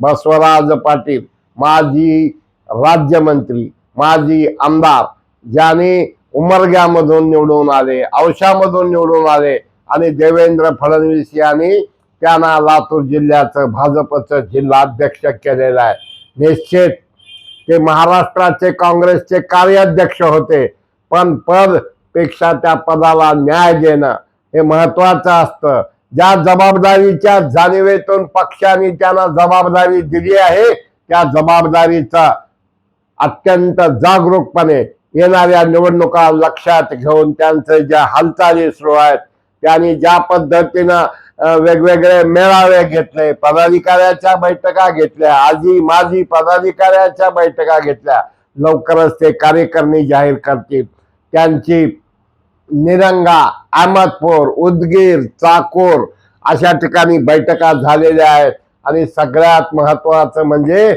बसवराज पाटील माजी राज्यमंत्री माजी आमदार ज्याने उमरग्यामधून निवडून आले औशामधून निवडून आले आणि देवेंद्र फडणवीस यांनी त्यांना लातूर जिल्ह्याचं भाजपचं जिल्हाध्यक्ष केलेलं आहे. निश्चित ते महाराष्ट्राचे काँग्रेसचे कार्याध्यक्ष होते पण पदपेक्षा त्या पदाला न्याय देणं हे महत्वाचं असतं. ज्या जबाबदारीच्या जाणीवेतून पक्षाने त्यांना जबाबदारी दिली आहे त्या जबाबदारीचा अत्यंत जागरूकपणे येणाऱ्या निवडणुका लक्षात घेऊन त्यांचे ज्या हालचाली सुरू आहेत त्यांनी ज्या पद्धतीनं वेगवेगळे मेळावे घेतले पदाधिकाऱ्याच्या बैठका घेतल्या आजी माजी पदाधिकाऱ्याच्या बैठका घेतल्या लवकरच ते कार्यकारिणी जाहीर करतील. त्यांची निरंगा अहमदपूर उदगीर चाकूर अशा ठिकाणी बैठका झालेल्या आहेत. आणि सगळ्यात महत्वाचं म्हणजे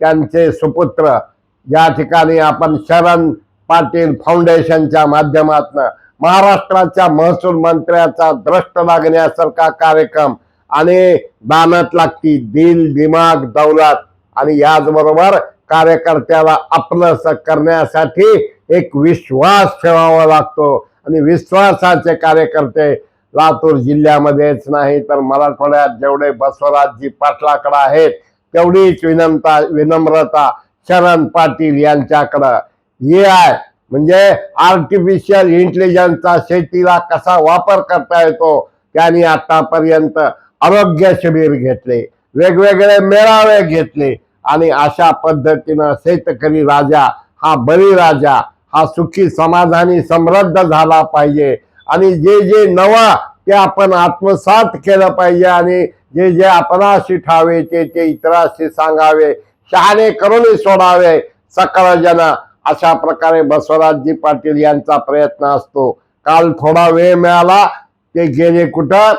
त्यांचे सुपुत्र. या ठिकाणी आपण शरण पाटील फाउंडेशनच्या माध्यमातून महाराष्ट्राच्या महसूल मंत्र्याचा द्रष्ट लागण्यासारखा कार्यक्रम आणि दानत लागती दिल दिमाग दौलत आणि याचबरोबर कार्यकर्त्याला आपलंस करण्यासाठी एक विश्वास ठेवावा लागतो. आणि विश्वासाचे कार्यकर्ते लातूर जिल्ह्यामध्येच नाही तर मराठवाड्यात जेवढे बसवराजजी पाटलाकडे आहेत तेवढीच विनम्रता विनम्रता शरण पाटील यांच्याकडं. हे आहे म्हणजे आर्टिफिशियल इंटेलिजन्सचा शेतीला कसा वापर करता येतो त्यांनी आतापर्यंत आरोग्य शिबिर घेतले वेगवेगळे मेळावे घेतले आणि अशा पद्धतीनं शेतकरी राजा हा बळी राजा हा सुखी समाधानी समृद्ध झाला पाहिजे. आणि जे जे नवा ते आपण आत्मसात केलं पाहिजे आणि जे जे आपणाशी ठावे ते ते इतराशी सांगावे शहाणे करून सोडावे. सकळजन अशा प्रकारे बसवराजजी पाटील यांचा प्रयत्न असतो. काल थोडा वेळ मिळाला ते गेले कुठं?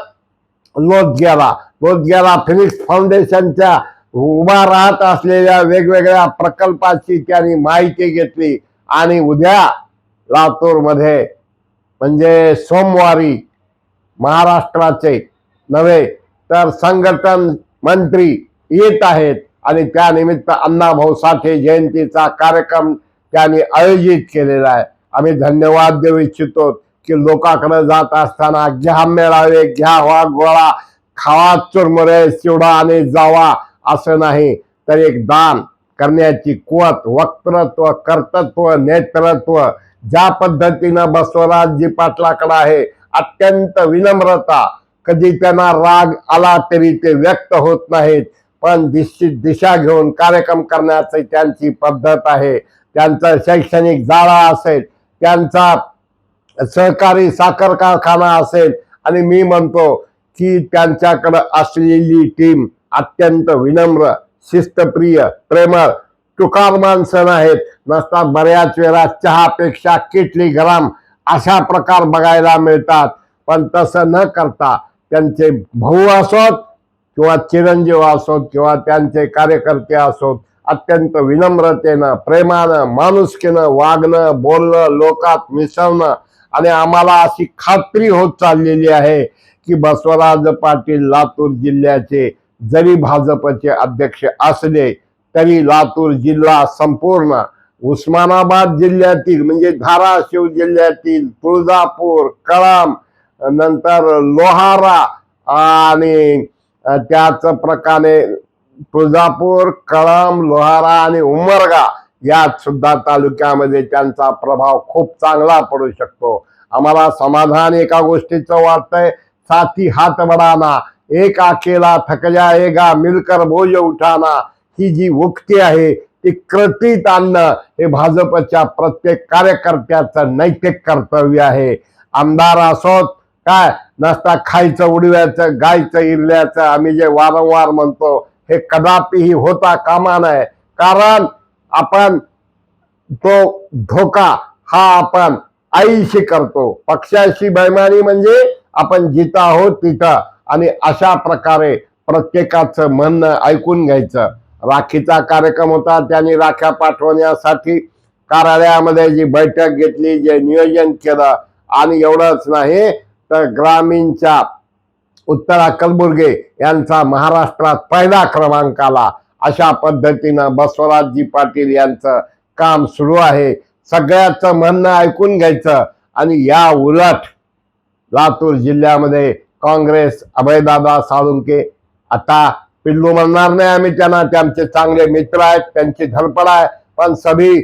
लोदग्याला. लोदग्याला फिनिक्स फाउंडेशनच्या उभा राहत असलेल्या वेगवेगळ्या प्रकल्पाची त्यांनी माहिती घेतली. आणि उद्या लातूरमध्ये म्हणजे सोमवारी महाराष्ट्राचे नव्हे तर संघटन मंत्री येत आहेत. आणि त्यानिमित्त अण्णाभाऊ साठे जयंतीचा कार्यक्रम त्यांनी आयोजित केलेला आहे. आम्ही धन्यवाद देऊ इच्छितो की लोकांकडे जात असताना घ्या मेळावे घ्या वा गोळा खावा चुरमुरे चिवडा आणि जावा असं नाही तर एक दान करण्याची कुवत वक्तृत्व कर्तृत्व नेतृत्व ज्या पद्धतीनं बसवराजजी पाटलाकडे आहे अत्यंत विनम्रता. कधी त्यांना राग आला तरी ते व्यक्त होत नाहीत पण निश्चित दिशा घेऊन कार्यक्रम करण्याची त्यांची पद्धत आहे. त्यांचा शैक्षणिक जाळा असेल त्यांचा सहकारी साखर कारखाना असेल आणि मी म्हणतो की त्यांच्याकडं असलेली टीम अत्यंत विनम्र. शिस्तप्रिय प्रेमळ तुकार माणसं आहेत नसतात बऱ्याच वेळा चहापेक्षा किटली गरम अशा प्रकार बघायला मिळतात. पण तसं न करता त्यांचे भाऊ असोत किंवा चिरंजीव असोत किंवा त्यांचे कार्यकर्ते असोत अत्यंत विनम्रतेनं प्रेमानं माणुसकीनं वागणं बोलणं लोकात मिसळणं आणि आम्हाला अशी खात्री होत चाललेली आहे की बसवराज पाटील लातूर जिल्ह्याचे जरी भाजपचे अध्यक्ष असले तरी लातूर जिल्हा संपूर्ण उस्मानाबाद जिल्ह्यातील म्हणजे धाराशिव जिल्ह्यातील तुळजापूर कळम नंतर लोहारा आणि त्याच प्रकारे तुळजापूर कळम लोहारा आणि उमरगा यात सुद्धा तालुक्यामध्ये त्यांचा प्रभाव खूप चांगला पडू शकतो. आम्हाला समाधान एका गोष्टीचं वाटतंय साथी हात बडाना एक अकेला थक जाएगा मिलकर बोज उठाना ही जी उक्ती आहे ती कृतीत आणणं हे भाजपच्या प्रत्येक कार्यकर्त्याचं नैतिक कर्तव्य आहे. आमदार असोत काय? नसता खायचं उडव्याचं गायचं इरल्याचं आम्ही जे वारंवार म्हणतो हे कदापिही होता कामा नये. कारण आपण तो धोका हा आपण आईशी करतो. पक्षाशी बैमानी म्हणजे आपण जिथं आहोत तिथं. आणि अशा प्रकारे प्रत्येकाचं म्हणणं ऐकून घ्यायचं. राखीचा कार्यक्रम होता त्यांनी राख्या पाठवण्यासाठी कार्यालयामध्ये जी बैठक घेतली जे नियोजन केलं आणि एवढंच नाही तर ग्रामीणच्या उत्तरा कलबुर्गे यांचा महाराष्ट्रात पहिला क्रमांक आला. अशा पद्धतीनं बसवराजजी पाटील यांचं काम सुरू आहे. सगळ्याचं म्हणणं ऐकून घ्यायचं आणि या उलट लातूर जिल्ह्यामध्ये काँग्रेस अभयदादा साळुंके. आता पिल्लू म्हणणार नाही आम्ही त्यांना त्यांचे चांगले मित्र आहेत त्यांची धडपड आहे. पण सभी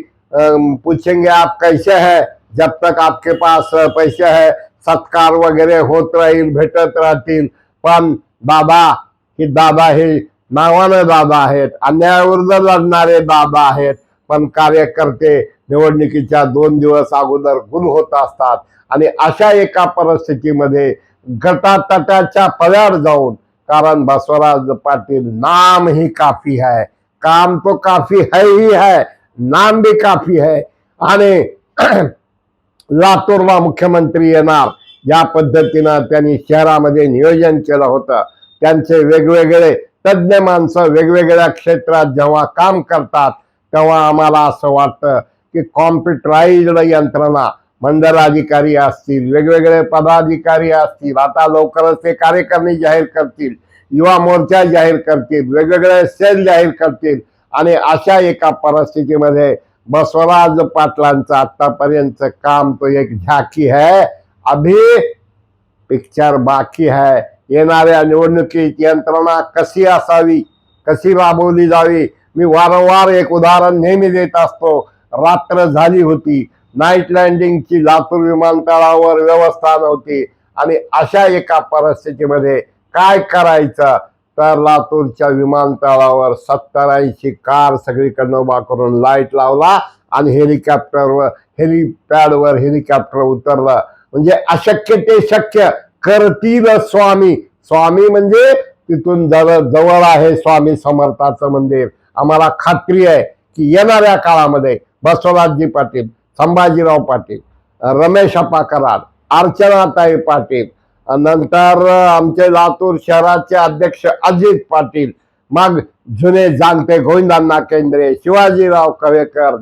पूछेंगे आप कैसे है? जब तक आपके पास पैसे है सत्कार वगैरे होत राहील भेटत राहतील. पण दादा की दादा हे नावानं दादा आहेत. अन्यायाविरुद्ध लढणारे दादा आहेत. पण कार्यकर्ते निवडणुकीच्या दोन दिवस अगोदर गुल होत असतात. आणि अशा एका परिस्थितीमध्ये गटातटाच्या पव्यावर जाऊन कारण बसवराज पाटील नाम ही काफी है काम तो काफी है ही है नाम भी काफी है आणि लातूरला मुख्यमंत्री येणार. या पद्धतीनं त्यांनी शहरामध्ये नियोजन केलं होतं. त्यांचे वेगवेगळे तज्ज्ञ माणसं वेगवेगळ्या क्षेत्रात जेव्हा काम करतात तेव्हा आम्हाला असं वाटतं की कॉम्प्युटराईज्ड यंत्रणा मंडलाधिकारी असतील वेगवेगळे पदाधिकारी असतील आता लवकरच ते कार्यकारिणी जाहीर करतील युवा मोर्चा जाहीर करतील वेगवेगळे सेल जाहीर करतील आणि अशा एका परिस्थितीमध्ये बसवराज पाटलांचं आतापर्यंत काम तो एक झाकी है अभी पिक्चर बाकी है. येणाऱ्या निवडणुकीत यंत्रणा कशी असावी कशी राबवली जावी? मी वारंवार एक उदाहरण नेहमी देत असतो. रात्र झाली होती नाईट लँडिंगची लातूर विमानतळावर व्यवस्था नव्हती. आणि अशा एका परिस्थितीमध्ये काय करायचं? तर लातूरच्या विमानतळावर सत्तर ऐंशी कार सगळीकडनं उभा करून लाइट लावला आणि हेलिकॉप्टरवर हेलिपॅडवर हेलिकॉप्टर उतरलं. म्हणजे अशक्य ते शक्य. करतील स्वामी. स्वामी म्हणजे तिथून जवळ जवळ आहे स्वामी समर्थाचं मंदिर. आम्हाला खात्री आहे की येणाऱ्या काळामध्ये बसवराजजी पाटील संभाजीराव पाटील रमेश अप्पा कराड अर्चनाताई पाटील नंतर आमचे लातूर शहराचे अध्यक्ष अजित पाटील मग जुने जाणते गोविंदांना केंद्रे शिवाजीराव कवेकर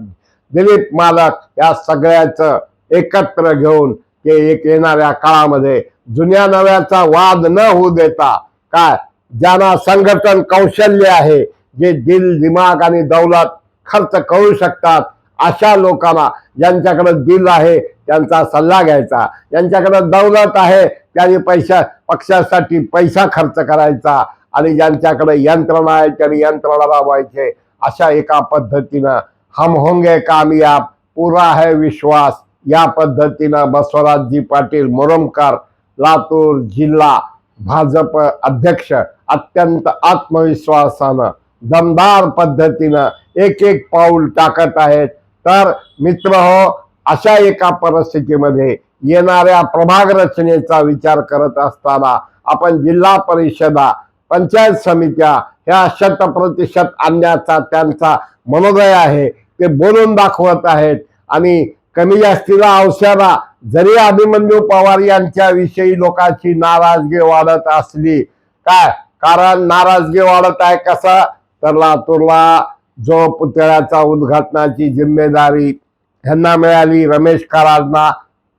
दिलीप मालक या सगळ्याचं एकत्र घेऊन ते एक येणाऱ्या काळामध्ये जुन्या नव्याचा वाद न होऊ देता काय ज्यांना संघटन कौशल्य आहे जे दिल दिमाग आणि दौलत खर्च करू शकतात अशा लोकांना ज्यांच्याकडे दिल आहे त्यांचा सल्ला घ्यायचा. ज्यांच्याकडे दौलत आहे त्यांनी पैशा पक्षासाठी पैसा खर्च करायचा आणि ज्यांच्याकडे यंत्रणा आहे त्यांनी यंत्रणा राबवायचे. अशा एका पद्धतीनं हम होंगे कामयाब पुरा है विश्वास. या पद्धतीनं बसवराजजी पाटील मोरमकर लातूर जिल्हा भाजप अध्यक्ष अत्यंत आत्मविश्वासानं दमदार पद्धतीनं एक एक पाऊल टाकत आहेत. तर मित्र हो अशा एका परिस्थितीमध्ये येणाऱ्या प्रभाग रचनेचा विचार करत असताना आपण जिल्हा परिषदा पंचायत समित्या ह्या शत प्रतिशत आणण्याचा त्यांचा मनोदय आहे. ते बोलून दाखवत आहेत. आणि कमी जास्तीला अवसरा जरी अभिमन्यू पवार यांच्या विषयी लोकांची नाराजगी वाढत असली काय? कारण नाराजगी वाढत आहे कसा? तर लातूरला जो पुतळ्याचा उद्घाटनाची जिम्मेदारी ह्यांना मिळाली रमेश कराडना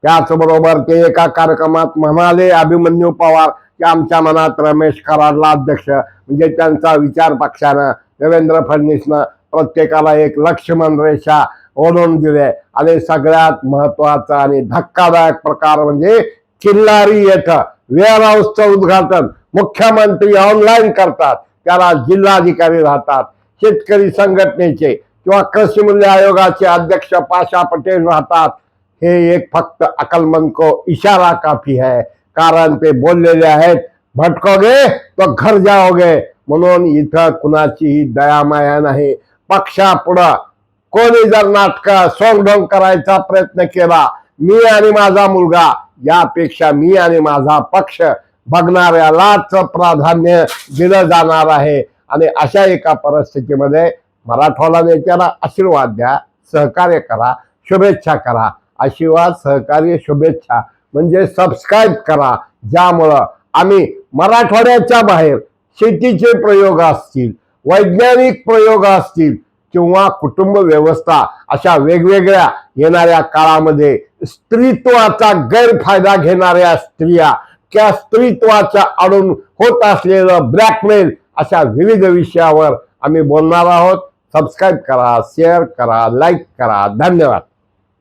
त्याचबरोबर ते एका कार्यक्रमात म्हणाले अभिमन्यू पवार की आमच्या मनात रमेश कराडला अध्यक्ष म्हणजे त्यांचा विचार पक्षानं देवेंद्र फडणवीसनं प्रत्येकाला एक लक्ष्मण रेषा ओढून दिले. आणि सगळ्यात महत्त्वाचा आणि धक्कादायक प्रकार म्हणजे किल्लारी येथं वेअर हाऊसचं उद्घाटन. मुख्यमंत्री ऑनलाईन करतात त्याला जिल्हाधिकारी राहतात. शेतकरी संघटनेचे किंवा कृषी मूल्य आयोगाचे अध्यक्ष पाशा पटेल राहतात. हे एक फक्त अकलमंद को इशारा काफी है. कारण ते बोललेले आहेत भटकोगे तो घर जाओगे. म्हणून इथं कुणाचीही दयामाया नाही. पक्षापुढं कोणी जर नाटक सोंगढोंग करायचा प्रयत्न केला मी आणि माझा मुलगा यापेक्षा मी आणि माझा पक्ष बघणाऱ्यालाच प्राधान्य दिलं जाणार आहे. आणि अशा एका परिस्थितीमध्ये मराठवाडा नेत्याला आशीर्वाद द्या सहकार्य करा शुभेच्छा करा. आशीर्वाद सहकार्य शुभेच्छा म्हणजे सबस्क्राईब करा. ज्यामुळं आम्ही मराठवाड्याच्या बाहेर शेतीचे प्रयोग असतील वैज्ञानिक प्रयोग असतील किंवा कुटुंब व्यवस्था अशा वेगवेगळ्या येणाऱ्या काळामध्ये स्त्रीत्वाचा गैरफायदा घेणाऱ्या स्त्रिया त्या स्त्रीत्वाच्या आडून होत असलेलं ब्लॅकमेल अशा विविध विषयावर आम्ही बोलणार आहोत. सबस्क्राईब करा शेअर करा लाईक करा. धन्यवाद.